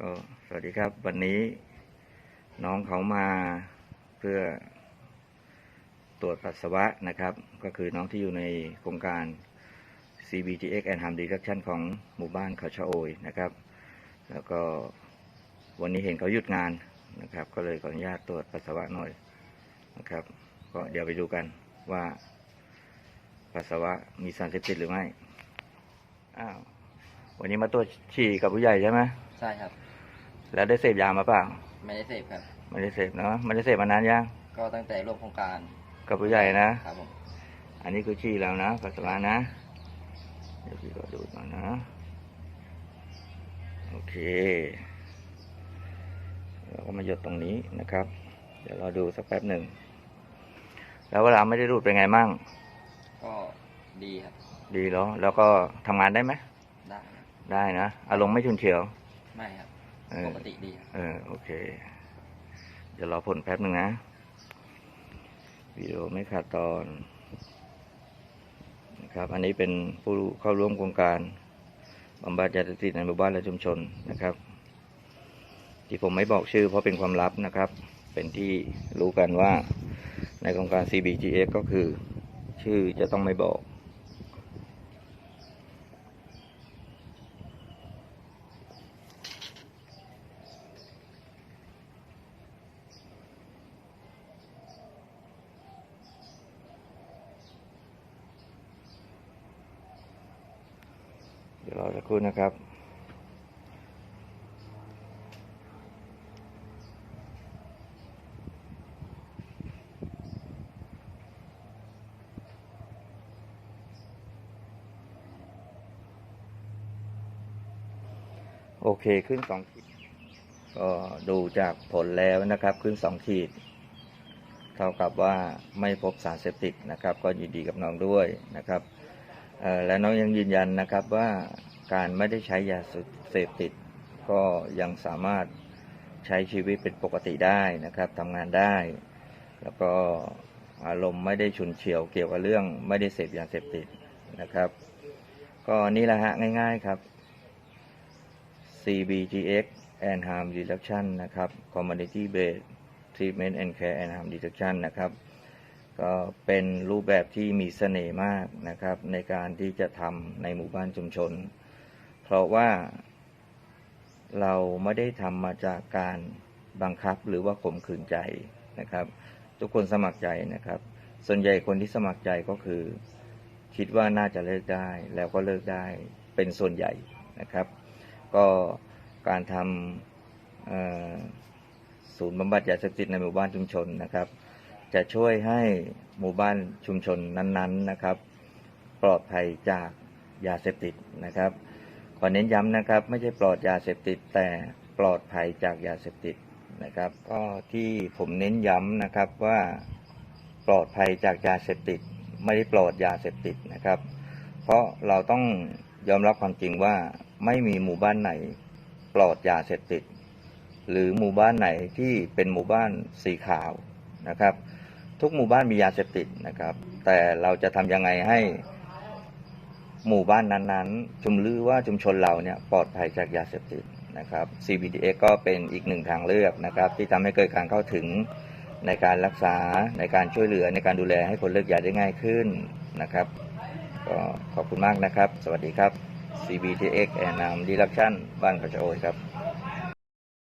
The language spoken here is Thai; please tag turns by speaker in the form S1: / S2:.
S1: ก็สวัสดีครับ วันนี้น้องเขามาเพื่อตรวจปัสสาวะนะครับ ก็คือน้องที่อยู่ในโครงการ CBTX and Harm Reduction ของหมู่บ้านเขาชะโอยนะครับ แล้วก็วันนี้เห็นเขาหยุดงานนะครับ ก็เลยขออนุญาตตรวจปัสสาวะหน่อยนะครับ ก็เดี๋ยวไปดูกันว่าปัสสาวะมีสารเสพติดหรือไม่ อ้าว วันนี้มาตรวจฉี่กับผู้ใหญ่ใช่ไหม
S2: ใช่ครับ
S1: แล้วได้เสพยามาเปล่า
S2: ไม่ได้เสพครับ
S1: ไม่ได้เสพเนาะไม่ได้เสพมานานยัง
S2: ก็ตั้งแต่ร่วมโครงการ
S1: กับผู้ใหญ่นะ
S2: ครับผม
S1: อันนี้คือชี้แล้วนะปัสสาวะนะเดี๋ยวพี่ก็ดูก่อนนะโอเคเราก็มาหยดตรงนี้นะครับ เดี๋ยวเราดูสักแป๊บหนึ่งแล้วเวลาไม่ได้รูดเป็นไงมั่ง
S2: ก็ดีครับ
S1: ดีแล้วแล้วก็ทำงานได้ไหม
S2: ได้ครับ
S1: ได้นะอารมณ์ไม่ชุนเฉียว
S2: ไม่ครับ
S1: เออ
S2: ปกติดีครับ
S1: เออโอเค เดี๋ยวรอผลแป๊บหนึ่งนะวิดีโอไม่ขาดตอนนะครับ อันนี้เป็นผู้เข้าร่วมโครงการบำบัดยาเสพติดในหมู่บ้านและชุมชนนะครับ ที่ผมไม่บอกชื่อเพราะเป็นความลับนะครับ เป็นที่รู้กันว่าในโครงการ CBGX ก็คือ ชื่อจะต้องไม่บอก เดี๋ยวรอสักครู่นะครับ โอเคขึ้นสองขีด ก็ดูจากผลแล้วนะครับ ขึ้นสองขีด เท่ากับว่าไม่พบสารเสพติดนะครับ ก็ยินดีกับน้องด้วยนะครับ และน้องยังยืนยันนะครับว่าการไม่ได้ใช้ยาเสพติด ก็ยังสามารถใช้ชีวิตเป็นปกติได้นะครับทำงานได้ แล้วก็อารมณ์ไม่ได้ฉุนเฉียวเกี่ยวกับเรื่อง ไม่ได้เสพยาเสพติดนะครับ ก็นี่แหละฮะง่ายๆครับ CBGX and Harm Reduction นะครับ Community Based Treatment and Care and Harm Reduction นะครับ ก็เป็นรูปแบบที่มีเสน่ห์มากนะครับ ในการที่จะทำในหมู่บ้านชุมชน เพราะว่าเราไม่ได้ทำมาจากการบังคับหรือว่าข่มขืนใจนะครับ ทุกคนสมัครใจนะครับ ส่วนใหญ่คนที่สมัครใจก็คือ คิดว่าน่าจะเลิกได้แล้วก็เลิกได้เป็นส่วนใหญ่นะครับ ก็การทำศูนย์บำบัดยาเสพติดในหมู่บ้านชุมชนนะครับ จะช่วยให้หมู่บ้านชุมชนนั้นๆนะครับ ปลอดภัยจากยาเสพติดนะครับขอเน้นย้ำนะครับ ไม่ใช่ปลอดยาเสพติดแต่ปลอดภัยจากยาเสพติดนะครับ ก็ที่ผมเน้นย้ำนะครับว่าปลอดภัยจากยาเสพติด ไม่ได้ปลอดยาเสพติดนะครับ เพราะเราต้องยอมรับความจริงว่าไม่มีหมู่บ้านไหนปลอดยาเสพติด หรือหมู่บ้านไหนที่เป็นหมู่บ้านสีขาวนะครับ ทุกหมู่บ้านมียาเสพติดนะครับ แต่เราจะทำยังไงให้หมู่บ้านนั้นๆ ชุมลือว่าชุมชนเราเนี่ยปลอดภัยจากยาเสพติดนะครับ CBDX ก็เป็นอีกหนึ่งทางเลือกนะครับ ที่ทำให้เกิดการเข้าถึงในการรักษาในการช่วยเหลือในการดูแลให้คนเลิกยาได้ง่ายขึ้นนะครับก็ขอบคุณมากนะครับ สวัสดีครับ CBTX แอนนามดีลักชั่นบ้านเขาจะโอยครับ